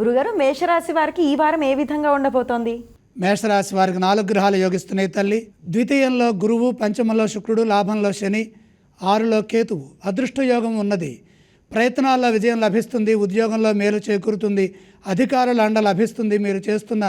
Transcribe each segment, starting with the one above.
గురుగారు మేషరాశి వారికి ఈ వారం ఏ విధంగా ఉండబోతోంది? మేషరాశి వారికి నాలుగు గ్రహాలు యోగిస్తున్నాయి తల్లి. ద్వితీయంలో గురువు పంచమంలో శుక్రుడు లాభంలో శని ఆరులో కేతువు. అదృష్ట యోగం ఉన్నది. ప్రయత్నాల్లో విజయం లభిస్తుంది ఉద్యోగంలో మేలు చేకూరుతుంది అధికారుల అండ లభిస్తుంది మీరు చేస్తున్న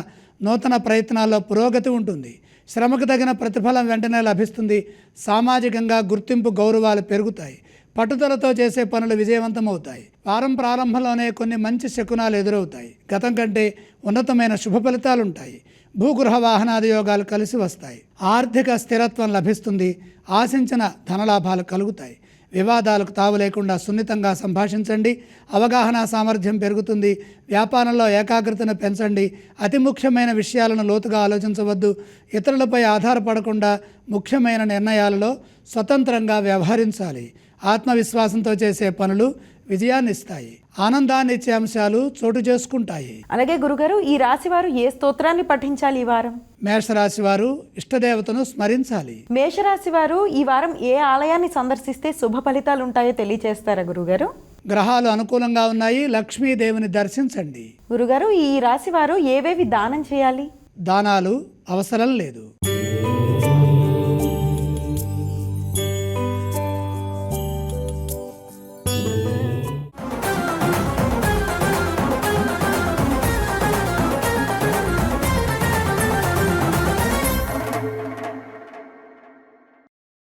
నూతన ప్రయత్నాల్లో పురోగతి ఉంటుంది. శ్రమకు తగిన ప్రతిఫలం వెంటనే లభిస్తుంది సామాజికంగా గుర్తింపు గౌరవాలు పెరుగుతాయి. పట్టుదలతో చేసే పనులు విజయవంతమవుతాయి. వారం ప్రారంభంలోనే కొన్ని మంచి శకునాలు ఎదురవుతాయి. గతం కంటే ఉన్నతమైన శుభ ఫలితాలు ఉంటాయి భూగృహ వాహనాది యోగాలు కలిసి వస్తాయి. ఆర్థిక స్థిరత్వం లభిస్తుంది. ఆశించిన ధనలాభాలు కలుగుతాయి. వివాదాలకు తావు లేకుండా సున్నితంగా సంభాషించండి. అవగాహన సామర్థ్యం పెరుగుతుంది. వ్యాపారంలో ఏకాగ్రతను పెంచండి. అతి ముఖ్యమైన విషయాలను లోతుగా ఆలోచించవద్దు. ఇతరులపై ఆధారపడకుండా ముఖ్యమైన నిర్ణయాలలో స్వతంత్రంగా వ్యవహరించాలి. ఆత్మవిశ్వాసంతో చేసే పనులు విజయాన్ని ఇస్తాయి ఆనందాన్ని ఇచ్చే అంశాలు చోటు చేసుకుంటాయి. అలాగే గురుగారు ఈ రాశి వారు ఏ స్తోత్రాన్ని పఠించాలి ఈ వారం? మేషరాశి వారు ఇష్టదేవతను స్మరించాలి. మేషరాశి వారు ఈ వారం ఏ ఆలయాన్ని సందర్శిస్తే శుభ ఫలితాలు ఉంటాయో తెలియచేస్తారా గురుగారు? గ్రహాలు అనుకూలంగా ఉన్నాయి లక్ష్మీదేవిని దర్శించండి. గురుగారు ఈ రాశి వారు ఏవేవి దానం చేయాలి? దానాలు అవసరం లేదు.